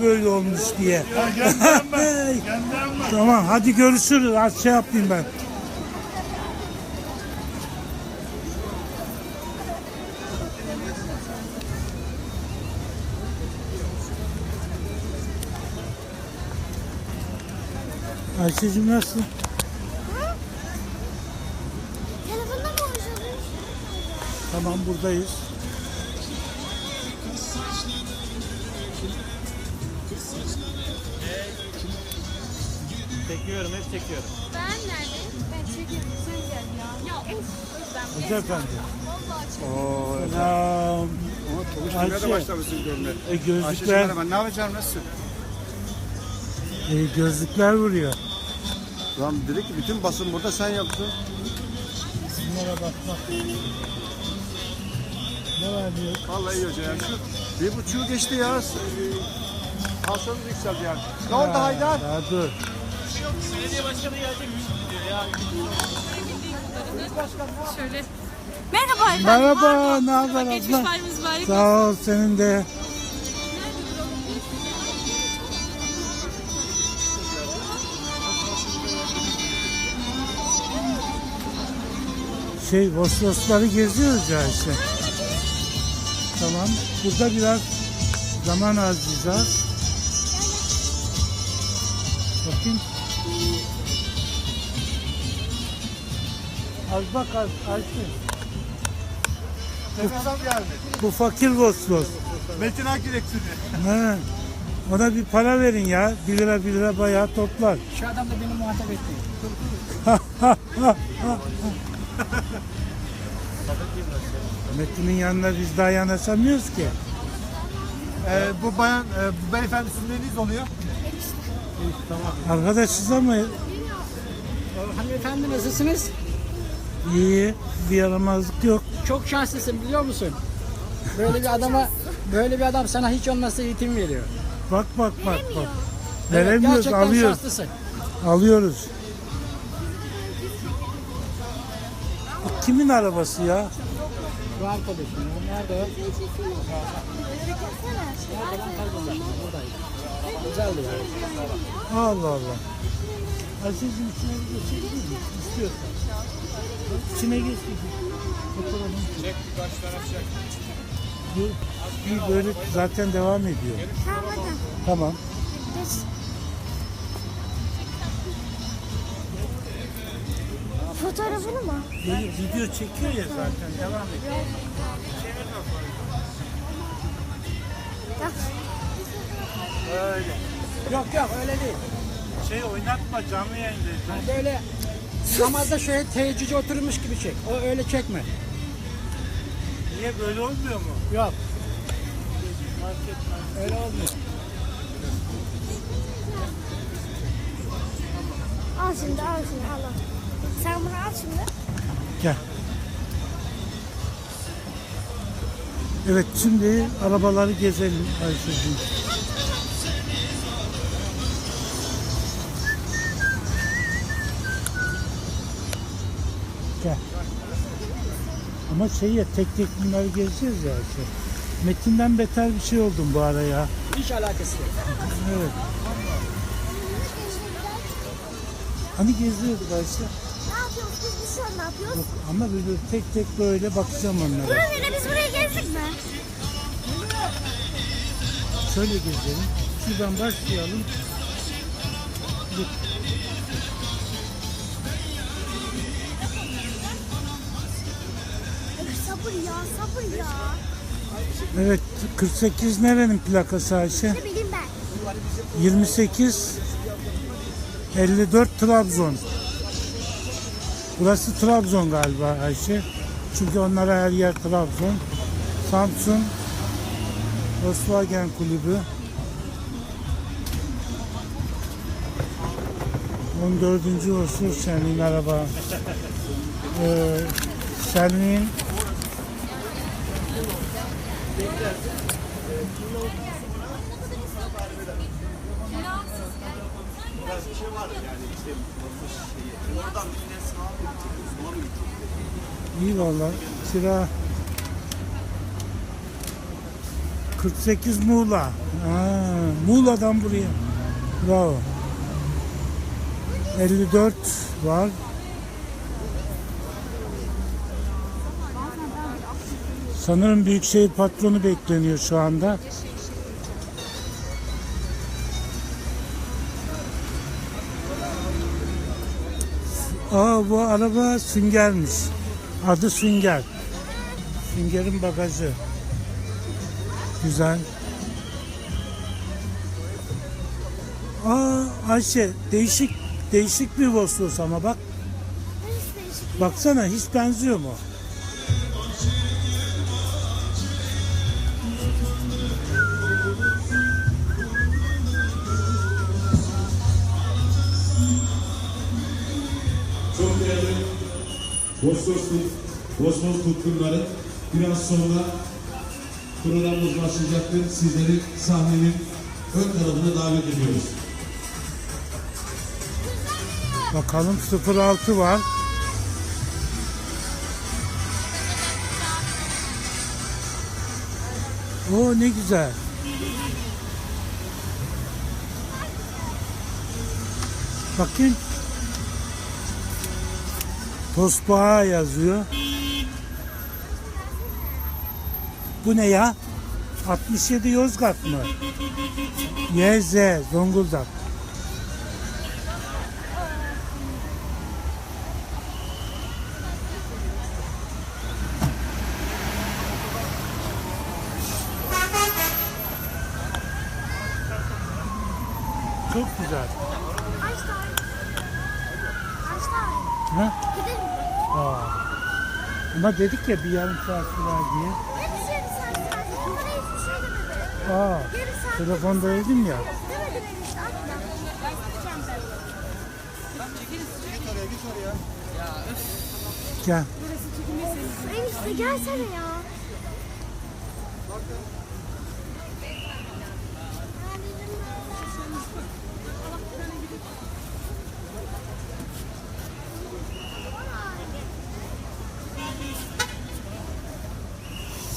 böyle olmuş diye. Tamam hadi görüşürüz. Az şey yapayım ben. Ayşe'cim nasılsın? Telefonda mı konuşuyorsunuz? Tamam buradayız. Çekiyorum, hep çekiyorum. Ben neredeyim? Ben çekiyorum. Sen gel ya. Ya of. Ben Hoca efendi. vallahi çok. Oo, Selam. konuşmaya da Ayşe. başlamışsın görmeye. E, Ayşe'cim gözlükler, merhaba, ne yapacağım, nasılsın? e, gözlükler vuruyor. Lan dedi ki bütün basın burada sen yaptın. Bunlara bak bak. Ne var diyor? Vallahi iyi hoca ya. Şu bir buçuğu geçti ya. Tansiyonumuz yükseldi yani. Ne oldu Haydar? Ya dur. Belediye başkanı gelecekmiş diyor ya. Şöyle. Merhaba efendim. Merhaba, ne haber Geçmiş abla? bayramınız mübarek olsun. Sağ ol senin de. Şey, Vosvosları geziyoruz ya işte. Tamam. Burada biraz zaman harcayacağız. Bakayım. Az bak az, Ayşe. Adam geldi. Bu fakir Vosvos. Metin Akil eksini. He. Ona bir para verin ya. 1 lira 1 lira bayağı toplar. Şu adam da beni muhatap etti. Metin'in yanına biz daha yanaşamıyoruz ki. Ee, bu bayan, e, bu beyefendi sizin neyiniz oluyor? Arkadaşız ama Hanımefendi nasılsınız? İyi. Bir yaramazlık yok. Çok şanslısın biliyor musun? Böyle bir adama böyle bir adam sana hiç olmazsa eğitim veriyor. Bak bak bak bak. Evet, Veremiyoruz, gerçekten alıyoruz. şanslısın. Alıyoruz. Bu kimin arabası ya? Bu arkadaşım ya. Nerede o? Güzeldi yani. Allah Allah. Aziz'in içine geçebilir miyiz? İstiyorsan. İçine geç. Fotoğrafını çek. birkaç tane çek. Bir böyle zaten devam ediyor. Tamam hadi. Tamam. Fotoğrafını mı? Böyle video çekiyor ya zaten devam ediyor. Bak. Öyle. Yok yok öyle değil. Şey oynatma canlı yayındayız. Yani böyle namazda şöyle teheccüde oturmuş gibi çek. O öyle çekme. Niye böyle olmuyor mu? Yok Fark etmez. öyle olmuyor. Al şimdi al şimdi al. al. Sen bunu al şimdi. Gel. Evet şimdi arabaları gezelim Ayşe'cim. Gel. Ama şey ya tek tek bunları gezeceğiz ya Ayşe. Metin'den beter bir şey oldum bu ara ya. Hiç alakası yok. Evet. Hani geziyorduk Ayşe? Ne yapıyoruz biz? Biz şu an ne yapıyoruz? Yok, ama böyle tek tek böyle bakacağım onlara. Buraya biz buraya gezdik mi? Şöyle gezelim. Şuradan başlayalım. Dur. Sabır ya sabır ya. Evet 48 nerenin plakası Ayşe? Ne bileyim ben. 28 54 Trabzon. Burası Trabzon galiba Ayşe. Çünkü onlara her yer Trabzon. Samsun Volkswagen Kulübü 14. Ağustos Şenliğin araba ee, Şenliğin İyi valla. Kira 48 Muğla. Ha, Muğla'dan buraya. Bravo. 54 var. Sanırım Büyükşehir patronu bekleniyor şu anda. Aa bu araba süngermiş. Adı sünger. Süngerin bagajı. Güzel. Aa Ayşe değişik değişik bir Voslos ama bak. Baksana hiç benziyor mu? Bosphorus, Bosphorus tutkunları biraz sonra programımız başlayacaktır. Sizleri sahnenin ön tarafına davet ediyoruz. Bakalım 06 var. Oo ne güzel. Bakayım. Tosbağa yazıyor. Bu ne ya? 67 Yozgat mı? YZ Zonguldak. Çok güzel. Ha? Gidelim. Aa. Ama dedik ya bir yarım saat sürer diye. Hep şey saat. Bana hiçbir şey demedi. Aa. Yarım saat. Telefonda dedim ya. Demedi enişte. Atla. Gel. Enişte gelsene ya.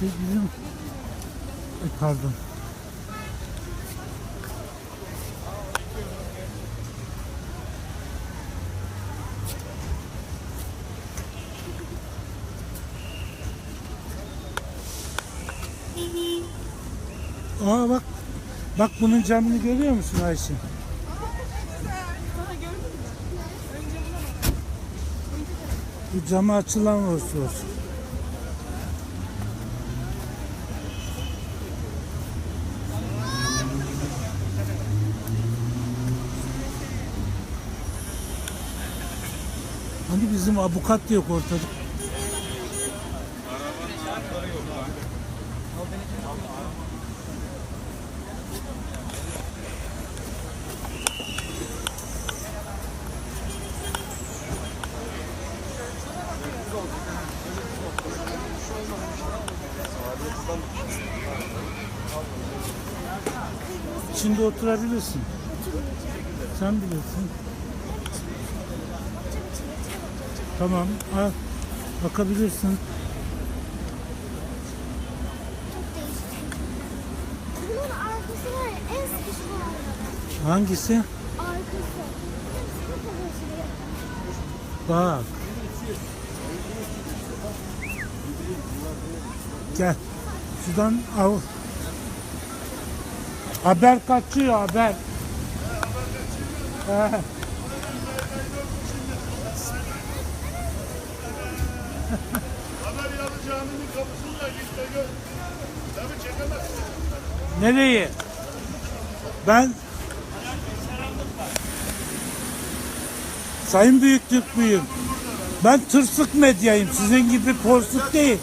Şey bizim... Ay, pardon. Aa bak. Bak bunun camını görüyor musun Ayşe? Bu camı açılan olsun olsun. Hani bizim avukat yok ortada. İçinde oturabilirsin. Sen bilirsin. Tamam, al. Bakabilirsin. Bunun arkası var ya en sıkışık olan. Hangisi? Arkası. Bak. Gel. Şuradan al. Haber kaçıyor haber. Haber Nereye? Ben Sayın Büyüklük Büyüğüm. Ben tırsık medyayım. Sizin gibi porsuk değil.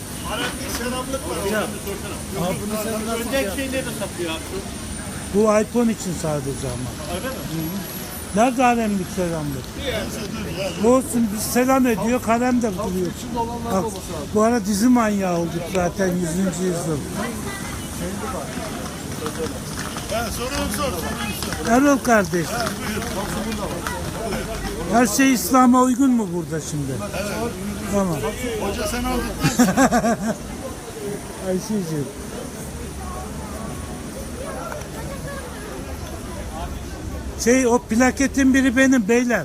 Örümcek şeyleri de satıyor abi. Bu iPhone için sadece ama. Öyle mi? Nerede alemlik selamlık? Olsun biz selam ediyor, kalem de buluyor. Bak, bu ara dizi manyağı olduk zaten 100. yüzyıl. Erol kardeş. Her şey İslam'a uygun mu burada şimdi? Tamam. Hoca sen aldıktan Ayşe'ciğim. Şey o plaketin biri benim beyler.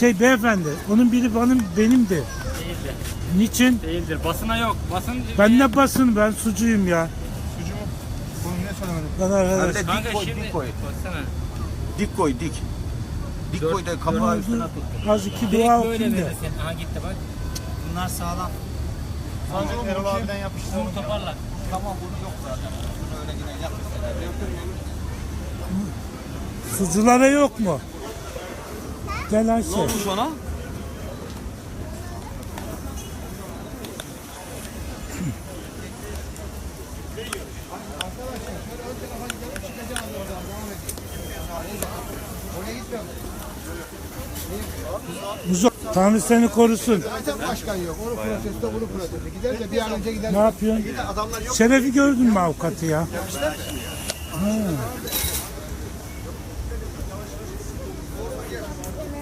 Şey beyefendi. Onun biri benim benimdi. Değildir. Niçin? Değildir. Basına yok. Basın Ben ne basın ben sucuyum ya. Sucu mu? Bunu niye söylemedin? Ben arkadaş. Dik Kanka koy, şimdi dik koy. baksana. Dik koy, dik. Dik koy da kapağı üstüne tut. Az iki Direkt dua böyle okuyun da. verirsin. Aha gitti bak. Bunlar sağlam. Erol abiden yapıştır. Bunu toparla. Tamam bunu yok zaten. Bunu öyle yine yap Suculara yok mu? Gel Ayşe. ona? Muzo, Tanrı seni korusun. Zaten başkan yok. Onu protesto, bunu protesto. Gider de bir an önce gider. Ne yapıyorsun? Şeref'i gördün mü avukatı ya? Ha.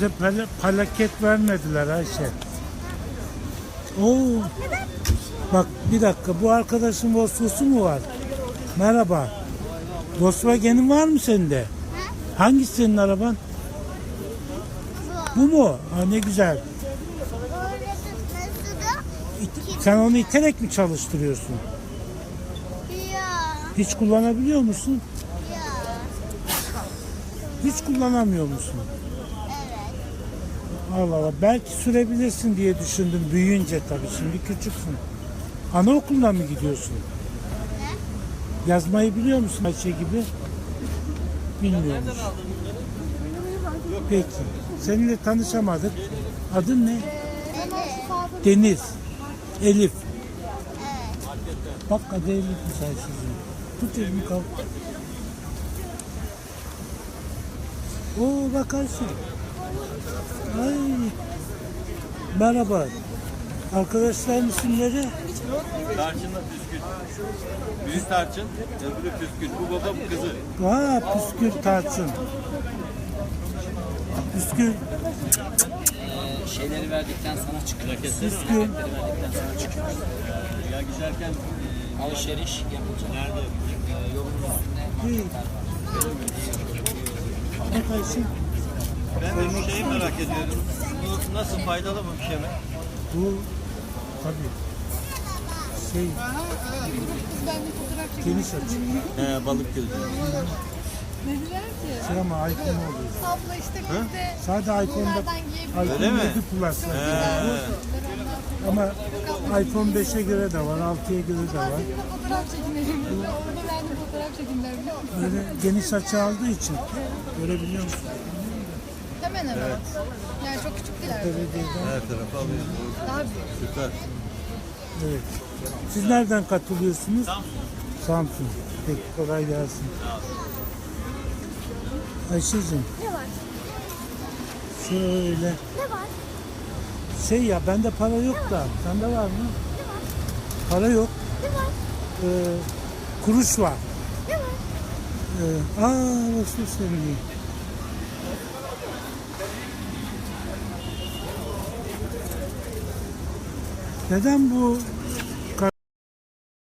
bize pala- palaket vermediler Ayşe. Oo. Bak bir dakika bu arkadaşın Volkswagen'u mu var? Merhaba. Volkswagen'in var mı sende? Hangisi senin araban? Bu mu? Ha, ne güzel. İt- Sen onu iterek mi çalıştırıyorsun? Hiç kullanabiliyor musun? Hiç kullanamıyor musun? Allah Allah. Belki sürebilirsin diye düşündüm büyüyünce tabii. Şimdi küçüksün. Anaokuluna mı gidiyorsun? Yazmayı biliyor musun Ayşe gibi? Bilmiyorum. Peki. Seninle tanışamadık. Adın ne? Deniz. Elif. Bak adı Elif sizin. Tut elimi kalk. Oo bak Ayşe. Ay. Merhaba. Arkadaşların isimleri? Tarçınla püskül. Büyük tarçın, öbürü püskül. Bu baba bu kızı. Aa püskül tarçın. Püskül. Şeyleri verdikten sonra çıkıyor. Püskül. verdikten sonra çıkıyor. Ya giderken Alışveriş yapılacak. nerede? Ee, yolun üstünde. Bak Ayşe. Ben de şu şeyi merak ediyorum. Bu nasıl faydalı mı bir şey mi? Bu tabii şey geniş açı. He balık gözü. Dediler ki Şey ama iPhone oluyor. abla işte biz de Sadece iPhone'da bunlardan giyebiliriz. iPhone mi? 7 Plus var. Ama iPhone 5'e göre de var, 6'ya göre de var. Fotoğraf çekinelim. Orada verdiğim fotoğraf çekimler biliyor musun? Böyle geniş açı aldığı için görebiliyor musun? Hemen hemen. Yani çok küçük değil. Belediyeden. Her tarafı alıyor. Daha büyük. Süper. Evet. Siz nereden katılıyorsunuz? Samsun. Peki kolay gelsin. Ayşe'cim. Ne var? Şöyle. Ne var? Şey ya bende para yok da. Sende var mı? Para yok. Ne var? Ee, kuruş var. Ne var? Ee, aa nasıl söyleyeyim? Neden bu